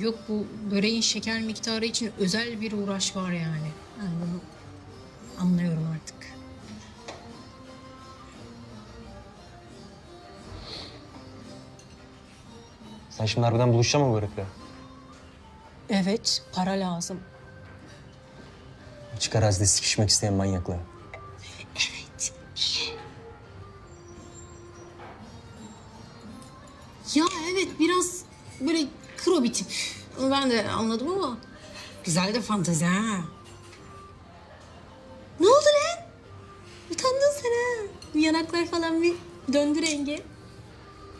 Yok bu böreğin şeker miktarı için özel bir uğraş var yani. Ben bunu anlıyorum artık. Sen şimdi harbiden buluşacak mı bu herifle? Evet, para lazım. Çıkar arazide sıkışmak isteyen manyakla. Ya evet biraz böyle kro bir tip. Onu ben de anladım ama güzel de fantezi ha. Ne oldu lan? Utandın sen ha. Bu yanaklar falan bir döndü rengi.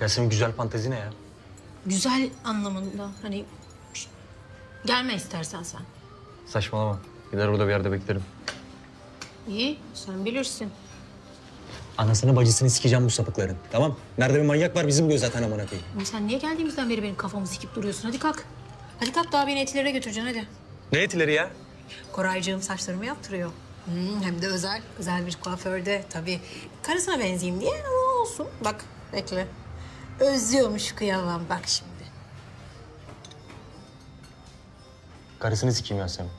Yasemin güzel fantezi ne ya? Güzel anlamında hani gelme istersen sen. Saçmalama. Gider orada bir yerde beklerim. İyi sen bilirsin. Anasını bacısını sikeceğim bu sapıkların. Tamam? Nerede bir manyak var bizi buluyor zaten amına koyayım. Ama sen niye geldiğimizden beri benim kafamı sikip duruyorsun? Hadi kalk. Hadi kalk daha beni etilere götüreceksin hadi. Ne etileri ya? Koraycığım saçlarımı yaptırıyor. Hmm, hem de özel, özel bir kuaförde tabii. Karısına benzeyeyim diye ama olsun. Bak bekle. Özlüyormuş kıyamam bak şimdi. Karısını sikeyim Yasemin.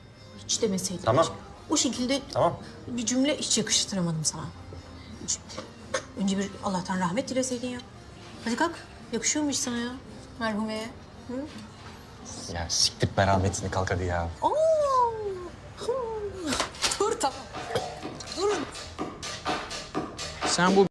Hiç demeseydin. Tamam. O şekilde Tamam. bir cümle hiç yakıştıramadım sana. Önce bir Allah'tan rahmet dileseydin ya. Hadi kalk. Yakışıyormuş sana ya merhumeye. Hı? Ya siktir merhametini kalk hadi ya. Oo. Dur tamam. Dur. Sen bu